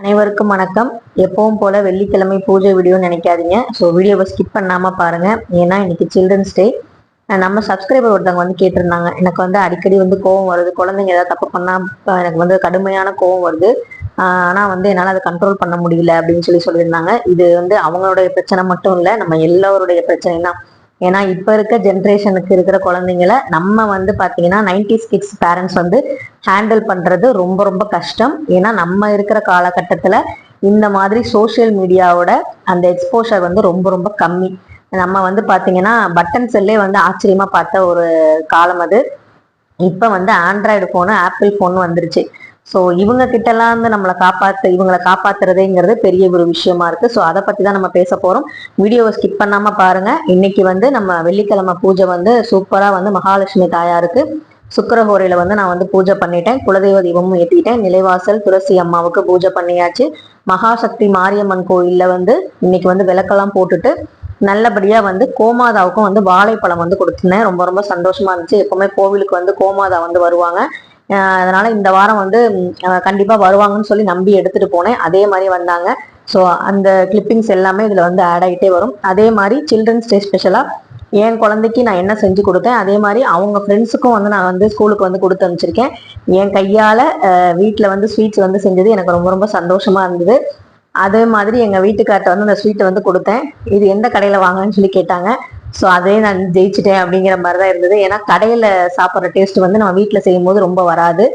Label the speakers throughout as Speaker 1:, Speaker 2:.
Speaker 1: அனைவருக்கும் வணக்கம். எப்பவும் போல வெள்ளிக்கிழமை பூஜை வீடியோ நினைக்காதீங்க. ஸோ வீடியோவை ஸ்கிப் பண்ணாமல் பாருங்கள் ஏன்னா இன்னைக்கு சில்ட்ரன்ஸ் டே நம்ம சப்ஸ்கிரைபர் ஒருத்தவங்க வந்து கேட்டிருந்தாங்க. எனக்கு வந்து அடிக்கடி வந்து கோவம் வருது. குழந்தைங்க ஏதாவது தப்பு பண்ணால் எனக்கு வந்து கடுமையான கோவம் வருது. ஆனால் வந்து என்னால் அதை கண்ட்ரோல் பண்ண முடியல அப்படின்னு சொல்லி சொல்லியிருந்தாங்க. இது வந்து அவங்களுடைய பிரச்சனை மட்டும் இல்லை நம்ம எல்லோருடைய பிரச்சனை தான். ஏன்னா இப்ப இருக்க ஜென்ரேஷனுக்கு இருக்கிற குழந்தைங்கள நம்ம வந்து பாத்தீங்கன்னா நைன்டிஸ் கிட்ஸ் பேரண்ட்ஸ் வந்து ஹேண்டில் பண்றது ரொம்ப ரொம்ப கஷ்டம். ஏன்னா நம்ம இருக்கிற காலகட்டத்துல இந்த மாதிரி சோஷியல் மீடியாவோட அந்த எக்ஸ்போஷர் வந்து ரொம்ப ரொம்ப கம்மி. நம்ம வந்து பாத்தீங்கன்னா பட்டன் செல்லே வந்து ஆச்சரியமா பார்த்த ஒரு காலம் அது. இப்ப வந்து ஆண்ட்ராய்டு போனு ஆப்பிள் போன் வந்துருச்சு. ஸோ இவங்க கிட்டலாம் வந்து நம்மளை காப்பாத்து இவங்களை காப்பாத்துறதுங்கிறது பெரிய ஒரு விஷயமா இருக்கு. ஸோ அதை பத்தி தான் நம்ம பேச போறோம். வீடியோவை ஸ்கிப் பண்ணாம பாருங்க. இன்னைக்கு வந்து நம்ம வெள்ளிக்கிழமை பூஜை வந்து சூப்பரா வந்து மகாலட்சுமி தாயாருக்கு சுக்கரஹோரையில வந்து நான் வந்து பூஜை பண்ணிட்டேன். குலதெய்வ தீபமும் ஏற்றிட்டேன் நிலைவாசல் துளசி அம்மாவுக்கு பூஜை பண்ணியாச்சு. மகாசக்தி மாரியம்மன் கோயில்ல வந்து இன்னைக்கு வந்து விளக்கெல்லாம் போட்டுட்டு நல்லபடியா வந்து கோமாதாவுக்கும் வந்து வாழைப்பழம் வந்து கொடுத்துருந்தேன். ரொம்ப ரொம்ப சந்தோஷமா இருந்துச்சு. எப்பவுமே கோவிலுக்கு வந்து கோமாதா வந்து வருவாங்க. அதனால இந்த வாரம் வந்து கண்டிப்பாக கண்டிப்பா வருவாங்கன்னு சொல்லி நம்பி எடுத்துட்டு போனேன். அதே மாதிரி வந்தாங்க. ஸோ அந்த கிளிப்பிங்ஸ் எல்லாமே இதுல வந்து ஆட் ஆகிட்டே வரும். அதே மாதிரி சில்ட்ரன்ஸ் டே ஸ்பெஷலா என் குழந்தைக்கு நான் என்ன செஞ்சு கொடுத்தேன்? அதே மாதிரி அவங்க ஃப்ரெண்ட்ஸுக்கும் வந்து நான் வந்து ஸ்கூலுக்கு வந்து கொடுத்து அனுப்பிச்சிருக்கேன். என் கையால வீட்டில் வந்து ஸ்வீட்ஸ் வந்து செஞ்சது எனக்கு ரொம்ப ரொம்ப சந்தோஷமா இருந்தது. அதே மாதிரி எங்க வீட்டுக்கார்ட்ட வந்து அந்த ஸ்வீட்டை வந்து கொடுத்தேன். இது எந்த கடையில வாங்கன்னு சொல்லி கேட்டாங்க. ஸோ அதே நான் ஜெயிச்சிட்டேன் அப்படிங்கிற மாதிரி தான் இருந்தது. ஏன்னா கடையில் சாப்பிட்ற டேஸ்ட் வந்து நம்ம வீட்டில் செய்யும் போது ரொம்ப வராது.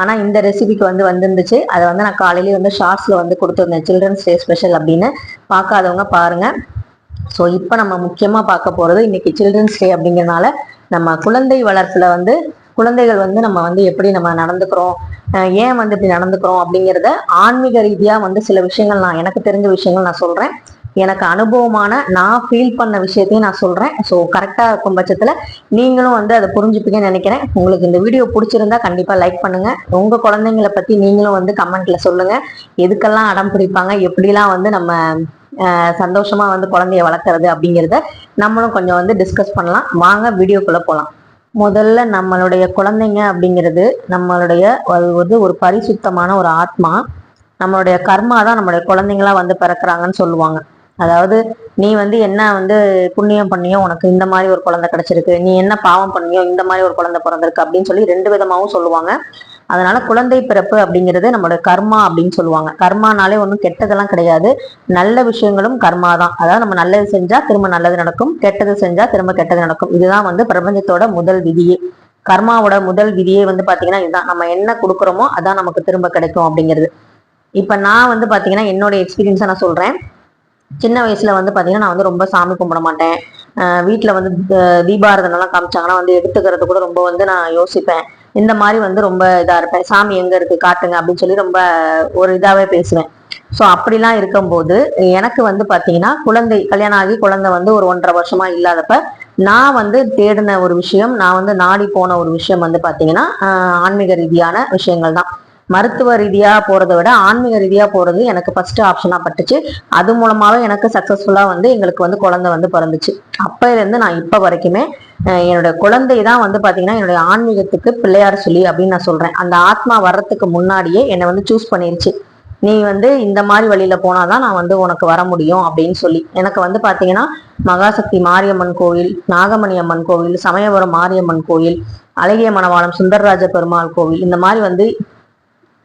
Speaker 1: ஆனால் இந்த ரெசிபிக்கு வந்து வந்துருந்துச்சு. அதை வந்து நான் காலையிலேயே வந்து ஷார்ட்ஸில் வந்து கொடுத்துருந்தேன். சில்ட்ரன்ஸ் டே ஸ்பெஷல் அப்படின்னு. பார்க்காதவங்க பாருங்கள் ஸோ இப்போ நம்ம முக்கியமாக பார்க்க போகிறது இன்னைக்கு சில்ட்ரன்ஸ் டே அப்படிங்கிறனால நம்ம குழந்தை வளர்ப்பில் வந்து குழந்தைகள் வந்து நம்ம வந்து எப்படி நம்ம நடந்துக்கிறோம்? ஏன் வந்து இப்படி நடந்துக்கிறோம் அப்படிங்கிறத ஆன்மீக ரீதியாக வந்து சில விஷயங்கள் நான் எனக்கு தெரிஞ்ச விஷயங்கள் நான் சொல்கிறேன் எனக்கு அனுபவமான நான் ஃபீல் பண்ண விஷயத்தையும் நான் சொல்கிறேன் ஸோ கரெக்டாக இருக்கும் பட்சத்தில் நீங்களும் வந்து அதை புரிஞ்சுப்பீங்கன்னு நினைக்கிறேன். உங்களுக்கு இந்த வீடியோ பிடிச்சிருந்தா கண்டிப்பாக லைக் பண்ணுங்கள் உங்கள் குழந்தைங்களை பற்றி நீங்களும் வந்து கமெண்ட்ல சொல்லுங்கள் எதுக்கெல்லாம் அடம் பிடிப்பாங்க? எப்படிலாம் வந்து நம்ம சந்தோஷமாக சந்தோஷமா வந்து குழந்தைய வளர்க்குறது அப்படிங்கிறத நம்மளும் கொஞ்சம் வந்து டிஸ்கஸ் பண்ணலாம். வாங்க வீடியோக்குள்ளே போகலாம் முதல்ல நம்மளுடைய குழந்தைங்க அப்படிங்கிறது நம்மளுடைய அது வந்து ஒரு பரிசுத்தமான ஒரு ஆத்மா. நம்மளுடைய கர்மா தான் நம்மளுடைய குழந்தைங்களா வந்து பிறக்கிறாங்கன்னு சொல்லுவாங்க. அதாவது நீ வந்து என்ன வந்து புண்ணியம் பண்ணியோ உனக்கு இந்த மாதிரி ஒரு குழந்தை கிடைச்சிருக்கு நீ என்ன பாவம் பண்ணியோ இந்த மாதிரி ஒரு குழந்தை பிறந்திருக்கு அப்படின்னு சொல்லி ரெண்டு விதமாகவும் சொல்லுவாங்க. அதனால குழந்தை பிறப்பு அப்படிங்கிறது நம்மளோட கர்மா அப்படின்னு சொல்லுவாங்க. கர்மானாலே ஒன்றும் கெட்டதெல்லாம் கிடையாது. நல்ல விஷயங்களும் கர்மா தான். அதாவது நம்ம நல்லது செஞ்சா திரும்ப நல்லது நடக்கும் கெட்டது செஞ்சா திரும்ப கெட்டது நடக்கும். இதுதான் வந்து பிரபஞ்சத்தோட முதல் விதியே. கர்மாவோட முதல் விதியே வந்து பாத்தீங்கன்னா இதுதான். நம்ம என்ன கொடுக்குறோமோ அதான் நமக்கு திரும்ப கிடைக்கும் அப்படிங்கிறது. இப்ப நான் வந்து பாத்தீங்கன்னா என்னோட எக்ஸ்பீரியன்ஸை நான் சொல்றேன். சின்ன வயசுல வந்து பாத்தீங்கன்னா நான் வந்து ரொம்ப சாமி கும்பிட மாட்டேன். அஹ் வந்து தீபாரதனெல்லாம் காமிச்சாங்கன்னா வந்து எடுத்துக்கிறது கூட ரொம்ப வந்து நான் யோசிப்பேன். இந்த மாதிரி வந்து ரொம்ப இதா இருப்பேன். சாமி எங்க இருக்கு காட்டுங்க அப்படின்னு சொல்லி ரொம்ப ஒரு இதாவே பேசுவேன். ஸோ அப்படிலாம் இருக்கும்போது எனக்கு வந்து பாத்தீங்கன்னா குழந்தை கல்யாணம் ஆகி குழந்தை வந்து ஒரு ஒன்றரை வருஷமா இல்லாதப்ப நான் வந்து தேடின ஒரு விஷயம் நான் வந்து நாடி போன ஒரு விஷயம் வந்து பாத்தீங்கன்னா ஆன்மீக ரீதியான விஷயங்கள் தான் மருத்துவ ரீதியாக போகிறத விட ஆன்மீக ரீதியாக போகிறது எனக்கு ஃபஸ்ட்டு ஆப்ஷனாக பட்டுச்சு. அது மூலமாகவே எனக்கு சக்ஸஸ்ஃபுல்லாக வந்து எங்களுக்கு வந்து குழந்தை வந்து பிறந்துச்சு. அப்போலேருந்து நான் இப்போ வரைக்குமே என்னுடைய என்னோட குழந்தை தான் வந்து பார்த்தீங்கன்னா என்னுடைய ஆன்மீகத்துக்கு பிள்ளையார் சொல்லி அப்படின்னு நான் சொல்கிறேன் அந்த ஆத்மா வர்றதுக்கு முன்னாடியே என்னை வந்து சூஸ் பண்ணிருச்சு. நீ வந்து இந்த மாதிரி வழியில போனாதான் நான் வந்து உனக்கு வர முடியும் அப்படின்னு சொல்லி. எனக்கு வந்து பாத்தீங்கன்னா மகாசக்தி மாரியம்மன் கோவில் நாகமணி அம்மன் கோவில் சமயபுரம் மாரியம்மன் கோவில் அழகிய மணவாளம் சுந்தரராஜ பெருமாள் கோவில் இந்த மாதிரி வந்து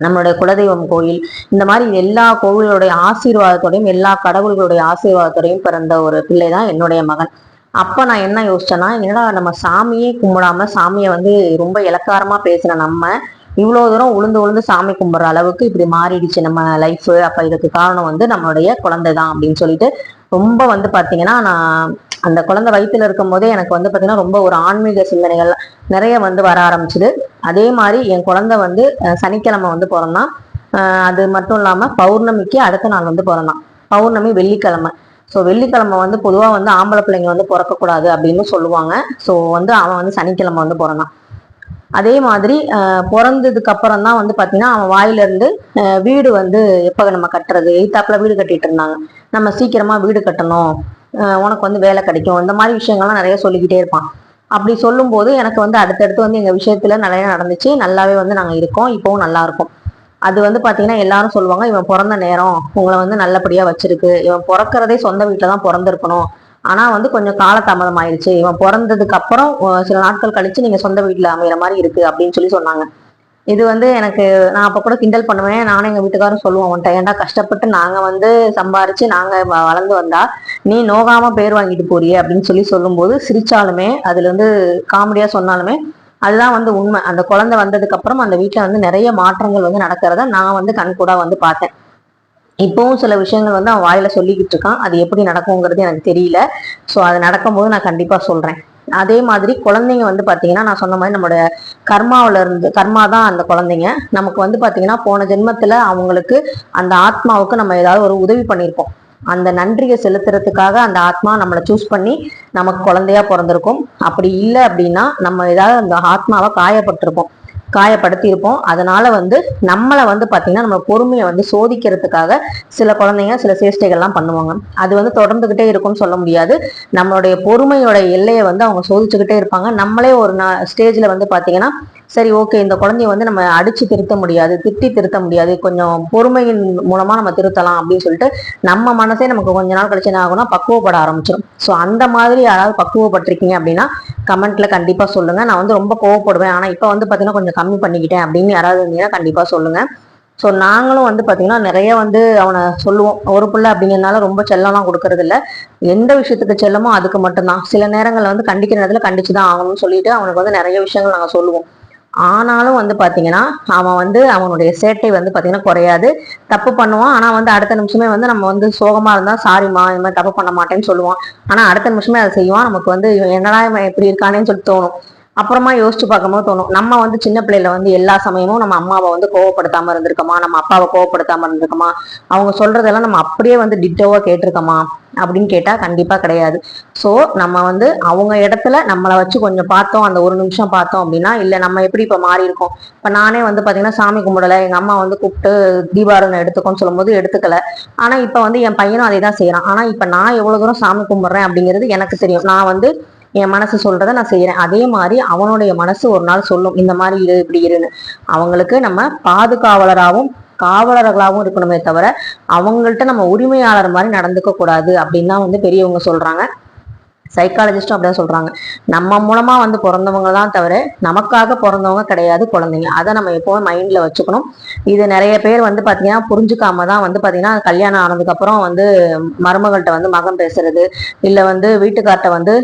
Speaker 1: நம்மளுடைய குலதெய்வம் கோயில் இந்த மாதிரி எல்லா கோவிலுடைய ஆசீர்வாதத்தோடையும் எல்லா கடவுள்களுடைய ஆசீர்வாதத்தோடையும் பிறந்த ஒரு பிள்ளை தான் என்னுடைய மகன். அப்ப நான் என்ன யோசிச்சேன்னா என்னடா நம்ம சாமியே கும்பிடாம சாமியை வந்து ரொம்ப இலக்காரமா பேசின நம்ம இவ்வளவு தூரம் உளுந்து உளுந்து சாமி கும்பிடுற அளவுக்கு இப்படி மாறிடுச்சு நம்ம லைஃப் அப்ப இதுக்கு காரணம் வந்து நம்மளுடைய குழந்தை தான் அப்படின்னு சொல்லிட்டு ரொம்ப வந்து பார்த்தீங்கன்னா நான் அந்த குழந்தை வயித்துல இருக்கும் போதே எனக்கு வந்து பார்த்தீங்கன்னா ரொம்ப ஒரு ஆன்மீக சிந்தனைகள் நிறைய வந்து வர ஆரம்பிச்சுது. அதே மாதிரி என் குழந்தை வந்து சனிக்கிழமை வந்து பிறந்தான் அது மட்டும் இல்லாமல் பௌர்ணமிக்கு அடுத்த நாள் வந்து பிறந்தான். பௌர்ணமி வெள்ளிக்கிழமை. ஸோ வெள்ளிக்கிழமை வந்து பொதுவாக வந்து ஆம்பளை பிள்ளைங்க வந்து பிறக்கக்கூடாது அப்படின்னு சொல்லுவாங்க. ஸோ வந்து அவன் வந்து சனிக்கிழமை வந்து பிறந்தான். அதே மாதிரி அஹ், பிறந்ததுக்கு அப்புறம் தான் வந்து பார்த்தீங்கன்னா அவன் வாயில இருந்து அஹ், வீடு வந்து எப்போ நம்ம கட்டுறது? எய்த்தாப்புல வீடு கட்டிட்டு இருந்தாங்க. நம்ம சீக்கிரமா வீடு கட்டணும். உனக்கு வந்து வேலை கிடைக்கும். இந்த மாதிரி விஷயங்கள்லாம் நிறைய சொல்லிக்கிட்டே இருப்பான். அப்படி சொல்லும்போது எனக்கு வந்து அடுத்தடுத்து வந்து எங்க விஷயத்துல நிறைய நடந்துச்சு. நல்லாவே வந்து நாங்க இருக்கோம். இப்போவும் நல்லா இருக்கும். அது வந்து பாத்தீங்கன்னா எல்லாரும் சொல்லுவாங்க இவன் பிறந்த நேரம் உங்களை வந்து நல்லபடியா வச்சிருக்கு. இவன் பிறக்கிறதே சொந்த வீட்டில் தான் பிறந்திருக்கணும். ஆனா வந்து கொஞ்சம் காலதாமதம் ஆயிடுச்சு இவன் பிறந்ததுக்கு அப்புறம் சில நாட்கள் கழிச்சு நீங்க சொந்த வீட்டுல அமைகிற மாதிரி இருக்கு அப்படின்னு சொல்லி சொன்னாங்க. இது வந்து எனக்கு நான் அப்போ கூட கிண்டல் பண்ணுவேன். நானும் எங்கள் வீட்டுக்காரும் சொல்லுவோம் உன்ட்ட ஏன்டா கஷ்டப்பட்டு நாங்கள் வந்து சம்பாரிச்சு நாங்கள் வ- வளர்ந்து வந்தா நீ நோகாமல் பேர் வாங்கிட்டு போறியே அப்படின்னு சொல்லி சொல்லும்போது சிரிச்சாலுமே அதில் வந்து காமெடியாக சொன்னாலுமே அதுதான் வந்து உண்மை. அந்த குழந்தை வந்ததுக்கு அப்புறம் அந்த வீட்டில் வந்து நிறைய மாற்றங்கள் வந்து நடக்கிறத நான் வந்து கண்கூடாக வந்து பார்த்தேன். இப்போவும் சில விஷயங்கள் வந்து அவன் வாயில சொல்லிக்கிட்டு இருக்கான். அது எப்படி நடக்குங்கிறது எனக்கு தெரியல. ஸோ அது நடக்கும்போது நான் கண்டிப்பா சொல்றேன். அதே மாதிரி குழந்தைங்க வந்து பார்த்தீங்கன்னா நான் சொன்ன மாதிரி நம்மளோட கர்மாவில இருந்து கர்மா தான் அந்த குழந்தைங்க. நமக்கு வந்து பார்த்தீங்கன்னா போன ஜென்மத்தில் அவங்களுக்கு அந்த ஆத்மாவுக்கு நம்ம ஏதாவது ஒரு உதவி பண்ணியிருப்போம். அந்த நன்றியை செலுத்துறதுக்காக அந்த ஆத்மா நம்மளை சூஸ் பண்ணி நமக்கு குழந்தையா பிறந்திருக்கும். அப்படி இல்லை அப்படின்னா நம்ம ஏதாவது அந்த ஆத்மாவை காயப்பட்டிருப்போம். காயப்படுத்தியிருப்போம். அதனால வந்து நம்மளை வந்து பார்த்தீங்கன்னா நம்ம பொறுமையை வந்து சோதிக்கிறதுக்காக சில குழந்தைங்க சில சேஷ்டைகள்லாம் பண்ணுவாங்க. அது வந்து தொடர்ந்துகிட்டே இருக்கும்னு சொல்ல முடியாது. நம்மளுடைய பொறுமையோட எல்லையை வந்து அவங்க சோதிச்சுக்கிட்டே இருப்பாங்க. நம்மளே ஒரு ஸ்டேஜில் வந்து பார்த்தீங்கன்னா சரி ஓகே இந்த குழந்தைய வந்து நம்ம அடிச்சு திருத்த முடியாது திட்டி திருத்த முடியாது கொஞ்சம் பொறுமையின் மூலமா நம்ம திருத்தலாம் அப்படின்னு சொல்லிட்டு நம்ம மனசே நமக்கு கொஞ்ச நாள் கழிச்சு என்ன ஆகும்னா பக்குவப்பட ஆரம்பிச்சிடும் ஸோ அந்த மாதிரி யாராவது பக்குவப்பட்டிருக்கீங்க அப்படின்னா கமெண்ட்ல கண்டிப்பா சொல்லுங்க. நான் வந்து ரொம்ப கோவப்படுவேன். ஆனா இப்போ வந்து பாத்தீங்கன்னா கொஞ்சம் கம்மி பண்ணிக்கிட்டேன் அப்படின்னு யாராவது இருந்தீங்கன்னா கண்டிப்பா சொல்லுங்க. ஸோ நாங்களும் வந்து பார்த்திங்கன்னா நிறைய வந்து அவனை சொல்லுவோம். ஒரு பிள்ளை அப்படிங்கிறதுனால ரொம்ப செல்லம்லாம் கொடுக்கறது இல்லை எந்த விஷயத்துக்கு செல்லமோ அதுக்கு மட்டும்தான். சில நேரங்களில் வந்து கண்டிக்கிற நேரத்தில் கண்டிச்சு தான் ஆகணும்னு சொல்லிட்டு அவனுக்கு வந்து நிறைய விஷயங்கள் நாங்கள் சொல்லுவோம். ஆனாலும் வந்து பாத்தீங்கன்னா அவன் வந்து அவனுடைய சேட்டை வந்து பாத்தீங்கன்னா குறையாது. தப்பு பண்ணுவான். ஆனா வந்து அடுத்த நிமிஷமே வந்து நம்ம வந்து சோகமா இருந்தா சாரிம்மா இந்த மாதிரி தப்பு பண்ண மாட்டேன்னு சொல்லுவான். ஆனா அடுத்த நிமிஷமே அதை செய்வான். நமக்கு வந்து என்னடா இவன் எப்படி இருக்கானேன்னு சொல்லி தோணும். அப்புறமா யோசிச்சு பார்க்கும்போது தோணும். நம்ம வந்து சின்ன பிள்ளையில வந்து எல்லா சமயமும் நம்ம அம்மாவை வந்து கோவப்படுத்தாம இருந்திருக்கோமா? நம்ம அப்பாவை கோவப்படுத்தாம இருந்திருக்கோமா? அவங்க சொல்றதெல்லாம் நம்ம அப்படியே வந்து டிட்டோவா கேட்டிருக்கோமா? அப்படின்னு கேட்டா கண்டிப்பா கிடையாது. சோ நம்ம வந்து அவங்க இடத்துல நம்மளை வச்சு கொஞ்சம் பார்த்தோம். அந்த ஒரு நிமிஷம் பார்த்தோம் அப்படின்னா இல்ல நம்ம எப்படி இப்ப மாறி இருக்கோம்? இப்ப நானே வந்து பாத்தீங்கன்னா சாமி கும்பிடல. எங்க அம்மா வந்து கூப்பிட்டு தீபாரணம் எடுத்துக்கோன்னு சொல்லும்போது எடுத்துக்கல. ஆனா இப்ப வந்து என் பையனும் அதை தான் செய்யறான் ஆனா இப்ப நான் எவ்வளவு தூரம் சாமி கும்பிடுறேன் அப்படிங்கிறது எனக்கு தெரியும். நான் வந்து என் மனசு சொல்றத நான் செய்யறேன். அதே மாதிரி அவனுடைய மனசு ஒரு நாள் சொல்லும் இந்த மாதிரி இரு இப்படி இருன்னு. அவங்களுக்கு நம்ம பாதுகாவலராகவும் காவலர்களாகவும் இருக்கணுமே தவிர அவங்கள்ட்ட நம்ம உரிமையாளர் மாதிரி நடந்துக்க கூடாது அப்படின்னு தான் வந்து பெரியவங்க சொல்றாங்க. சைக்காலஜிஸ்டும் அப்படியே சொல்கிறாங்க நம்ம மூலமாக வந்து பிறந்தவங்க தான் தவிர நமக்காக பிறந்தவங்க கிடையாது குழந்தைங்க. அதை நம்ம எப்போவும் மைண்டில் வச்சுக்கணும். இது நிறைய பேர் வந்து பார்த்தீங்கன்னா புரிஞ்சுக்காம தான் வந்து பார்த்தீங்கன்னா கல்யாணம் ஆனதுக்கப்புறம் வந்து மருமகள்கிட்ட வந்து மகன் பேசுறது இல்லை வந்து வீட்டுக்கார்ட்ட வந்து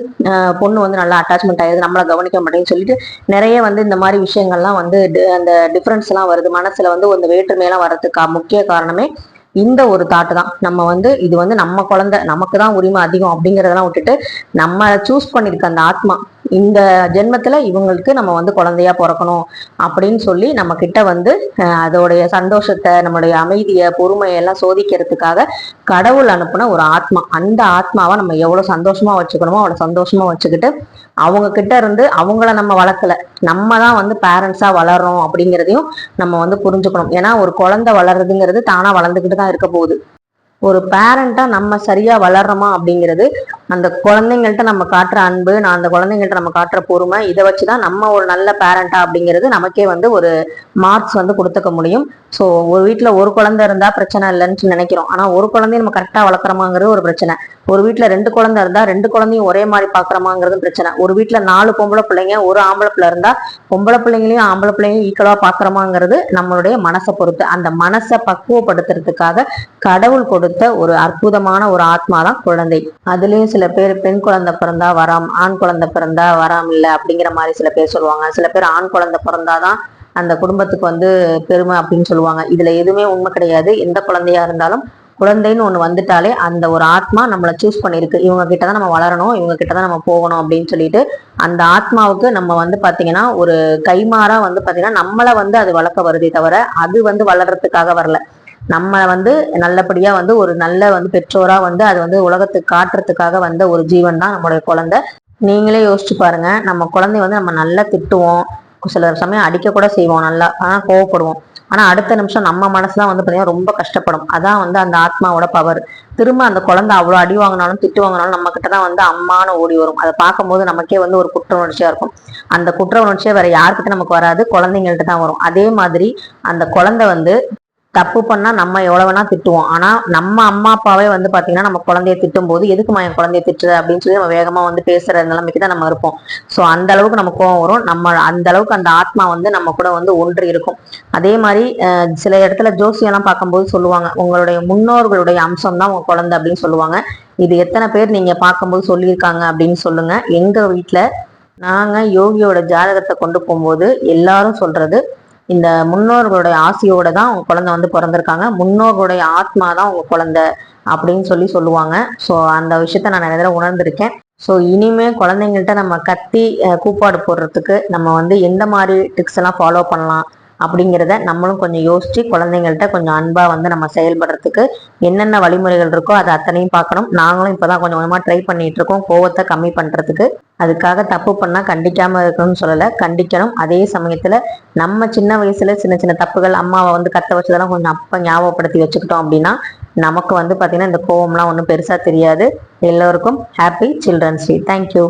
Speaker 1: பொண்ணு வந்து நல்லா அட்டாச்மெண்ட் ஆயிடுது நம்மளை கவனிக்க மாட்டேன்னு சொல்லிட்டு நிறைய வந்து இந்த மாதிரி விஷயங்கள்லாம் வந்து அந்த டிஃப்ரென்ஸ்லாம் வருது. மனசில் வந்து இந்த வேற்றுமையெல்லாம் வர்றதுக்கு முக்கிய காரணமே இந்த ஒரு தாட்டு தான். நம்ம வந்து இது வந்து நம்ம குழந்தை நமக்கு தான் உரிமை அதிகம் அப்படிங்கறதெல்லாம் விட்டுட்டு நம்ம சூஸ் பண்ணிருக்க அந்த ஆத்மா இந்த ஜென்மத்தில் இவங்களுக்கு நம்ம வந்து குழந்தையா பிறக்கணும் அப்படின்னு சொல்லி நம்ம கிட்ட வந்து அதோடைய சந்தோஷத்தை நம்மளுடைய அமைதியை பொறுமையெல்லாம் சோதிக்கிறதுக்காக கடவுள் அனுப்புன ஒரு ஆத்மா. அந்த ஆத்மாவை நம்ம எவ்வளோ சந்தோஷமா வச்சுக்கணுமோ அவ்வளோ சந்தோஷமா வச்சுக்கிட்டு அவங்க கிட்ட இருந்து அவங்கள நம்ம வளர்க்கல. நம்ம தான் வந்து பேரண்ட்ஸா வளர்றோம் அப்படிங்கிறதையும் நம்ம வந்து புரிஞ்சுக்கணும். ஏன்னா ஒரு குழந்தை வளர்றதுங்கிறது தானா வளர்ந்துக்கிட்டு தான் இருக்க போகுது. ஒரு பேரண்டா நம்ம சரியா வளர்றோமா அப்படிங்கிறது அந்த குழந்தைங்கள்ட்ட நம்ம காட்டுற அன்பு நான் அந்த குழந்தைங்கள்ட்ட நம்ம காட்டுற பொறுமை இதை வச்சுதான் நம்ம ஒரு நல்ல பேரண்டா அப்படிங்கிறது நமக்கே வந்து ஒரு மார்க்ஸ் வந்து கொடுத்துக்க முடியும். ஸோ ஒரு வீட்டில் ஒரு குழந்தை இருந்தா பிரச்சனை இல்லைன்னு நினைக்கிறோம். ஆனா ஒரு குழந்தைய நம்ம கரெக்டா வளர்க்குறோமாங்கிறது ஒரு பிரச்சனை. ஒரு வீட்டில் ரெண்டு குழந்தை இருந்தா ரெண்டு குழந்தையும் ஒரே மாதிரி பாக்குறோமாங்கிறது பிரச்சனை. ஒரு வீட்டில் நாலு பொம்பளை பிள்ளைங்க ஒரு ஆம்பளை பிள்ளை இருந்தா பொம்பளை பிள்ளைங்களையும் ஆம்பளை பிள்ளைங்களையும் ஈக்குவலா பாக்குறோமாங்கிறது நம்மளுடைய மனசை பொறுத்து. அந்த மனசை பக்குவப்படுத்துறதுக்காக கடவுள் கொடுத்த ஒரு அற்புதமான ஒரு ஆத்மா தான் குழந்தை. அதுலயும் சில பேர் பெண் குழந்தை பிறந்தா வராம் ஆண் குழந்தை பிறந்தா வராம் இல்ல அப்படிங்கிற மாதிரி சில பேர் சொல்லுவாங்க. சில பேர் ஆண் குழந்தை பிறந்தாதான் அந்த குடும்பத்துக்கு வந்து பெருமை அப்படின்னு சொல்லுவாங்க. இதுல எதுவுமே உண்மை கிடையாது. எந்த குழந்தையா இருந்தாலும் குழந்தைன்னு ஒன்று வந்துட்டாலே அந்த ஒரு ஆத்மா நம்மளை சூஸ் பண்ணியிருக்கு இவங்க கிட்ட தான் நம்ம வளரணும் இவங்க கிட்ட தான் நம்ம போகணும் அப்படின்னு சொல்லிட்டு அந்த ஆத்மாவுக்கு நம்ம வந்து பாத்தீங்கன்னா ஒரு கைமாறா வந்து பாத்தீங்கன்னா நம்மளை வந்து அது வளர்க்க வருதே தவிர அது வந்து வளர்றதுக்காக வரல. நம்ம வந்து நல்லபடியாக வந்து ஒரு நல்ல வந்து பெற்றோராக வந்து அது வந்து உலகத்துக்கு காட்டுறதுக்காக வந்த ஒரு ஜீவன் தான் நம்மளுடைய குழந்தை. நீங்களே யோசிச்சு பாருங்க. நம்ம குழந்தைய வந்து நம்ம நல்லா திட்டுவோம். சில சமயம் அடிக்க கூட செய்வோம் நல்லா. ஆனால் கோவப்படுவோம். ஆனால் அடுத்த நிமிஷம் நம்ம மனசு தான் வந்து பார்த்தீங்கன்னா ரொம்ப கஷ்டப்படும். அதான் வந்து அந்த ஆத்மாவோட பவர் திரும்ப அந்த குழந்தை அவ்வளோ அடி வாங்கினாலும் திட்டு வாங்கினாலும் நம்ம கிட்ட தான் வந்து அம்மானு ஓடி வரும். அதை பார்க்கும்போது நமக்கே வந்து ஒரு குற்ற உணர்ச்சியாக இருக்கும். அந்த குற்ற உணர்ச்சியை வேற யாருக்கிட்ட நமக்கு வராது. குழந்தைங்கள்ட்ட தான் வரும். அதே மாதிரி அந்த குழந்தை வந்து தப்பு பண்ணா நம்ம எவ்வளவு வேணா திட்டுவோம். ஆனா நம்ம அம்மா அப்பாவே வந்து பாத்தீங்கன்னா நம்ம குழந்தைய திட்டும் போது எதுக்குமா என் குழந்தைய திட்டுற? அப்படின்னு சொல்லி நம்ம வேகமா வந்து பேசுற நிலைமைக்கு தான் நம்ம இருப்போம். சோ அந்த அளவுக்கு நம்ம கோவம் வரும். நம்ம அந்த அளவுக்கு அந்த ஆத்மா வந்து நம்ம கூட வந்து ஒன்று இருக்கும். அதே மாதிரி சில இடத்துல ஜோசியெல்லாம் பார்க்கும்போது சொல்லுவாங்க உங்களுடைய முன்னோர்களுடைய அம்சம் தான் உங்க குழந்தை அப்படின்னு சொல்லுவாங்க. இது எத்தனை பேர் நீங்க பார்க்கும்போது சொல்லியிருக்காங்க அப்படின்னு சொல்லுங்க. எங்க வீட்டில் நாங்க யோகியோட ஜாதகத்தை கொண்டு போகும்போது எல்லாரும் சொல்றது இந்த முன்னோர்களுடைய ஆசையோட தான் அவங்க குழந்தை வந்து பிறந்திருக்காங்க. முன்னோர்களுடைய ஆத்மா தான் உங்க குழந்தை அப்படின்னு சொல்லி சொல்லுவாங்க. ஸோ அந்த விஷயத்த நான் நிறைய தடவை உணர்ந்திருக்கேன். ஸோ இனிமே குழந்தைங்கள்ட்ட நம்ம கத்தி கூப்பாடு போடுறதுக்கு நம்ம வந்து எந்த மாதிரி ட்ரிக்ஸ் எல்லாம் ஃபாலோ பண்ணலாம்? அப்படிங்கிறத நம்மளும் கொஞ்சம் யோசிச்சு குழந்தைங்கள்ட்ட கொஞ்சம் அன்பாக வந்து நம்ம செயல்படுறதுக்கு என்னென்ன வழிமுறைகள் இருக்கோ அதை அத்தனையும் பார்க்கணும். நாங்களும் இப்போ தான் கொஞ்சம் கொஞ்சமாக ட்ரை பண்ணிட்டு இருக்கோம். கோவத்தை கம்மி பண்ணுறதுக்கு அதுக்காக தப்பு பண்ணால் கண்டிக்காமல் இருக்கணும்னு சொல்லலை. கண்டிக்கணும். அதே சமயத்தில் நம்ம சின்ன வயசில் சின்ன சின்ன தப்புகள் அம்மாவை வந்து கத்த வச்சதெல்லாம் கொஞ்சம் அப்போ ஞாபகப்படுத்தி வச்சுக்கிட்டோம் அப்படின்னா நமக்கு வந்து பார்த்திங்கன்னா இந்த கோவம்லாம் ஒன்றும் பெருசாக தெரியாது. எல்லோருக்கும் ஹாப்பி சில்ட்ரன்ஸ் டே தேங்க்யூ